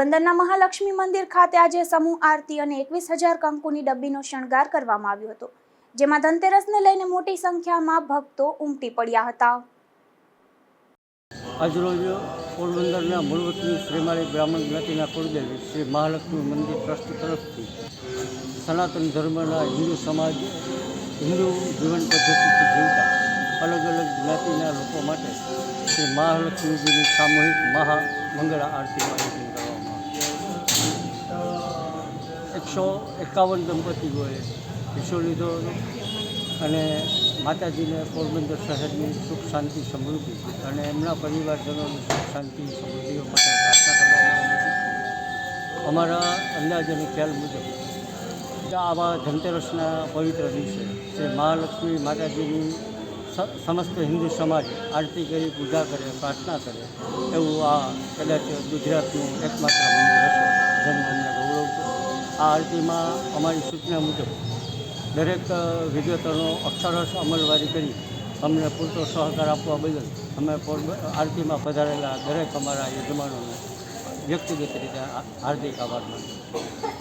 પોરબંદરના મહાલક્ષ્મી મંદિર ખાતે આજે સમૂહ આરતી અને એકવીસ હજાર કંકુની ડબ્બીનો શણગાર કરવામાં આવ્યો હતો, જેમાં ધનતેરસને લઈને મોટી સંખ્યામાં ભક્તો ઉમટી પડ્યા હતા. આજરોજ પોરબંદરના મૂળવતની શ્રીમાળી બ્રાહ્મણ જ્ઞાતિના કુળદેવી શ્રી મહાલક્ષ્મી મંદિર ટ્રસ્ટ તરફથી સનાતન ધર્મના હિન્દુ સમાજ હિન્દુ જીવન પદ્ધતિથી જીવતા અલગ અલગ જ્ઞાતિના લોકો માટે શ્રી મહાલક્ષ્મીજીની સામૂહિક મહા મંગળા આરતીનું આયોજન કરવામાં એકસો એકાવન દંપતીઓએ હિસ્સો લીધો હતો. અને માતાજીને પોરબંદર શહેરની સુખ શાંતિ સમૃદ્ધિ. અને એમના પરિવારજનોની સુખ શાંતિ સમૃદ્ધિઓ માટે પ્રાર્થના કરવામાં અમારા અંદાજ અને ખ્યાલ મુજબ આવા ધનતેરસના પવિત્ર દિવસે શ્રી મહાલક્ષ્મી માતાજીની સમસ્ત હિન્દુ સમાજ આરતી કરી, પૂજા કરે, પ્રાર્થના કરે, એવું આ કદાચ ગુજરાતનું એકમાત્ર મંદિર હશે, જેનું અમને ગૌરવ છે. આ આરતીમાં અમારી સૂચના મુજબ દરેક વિગતોનો અક્ષરશ અમલવારી કરી અમને પૂરતો સહકાર આપવા બદલ અમે આરતીમાં પધારેલા દરેક અમારા યજમાનોને વ્યક્તિગત રીતે હાર્દિક આભાર માનું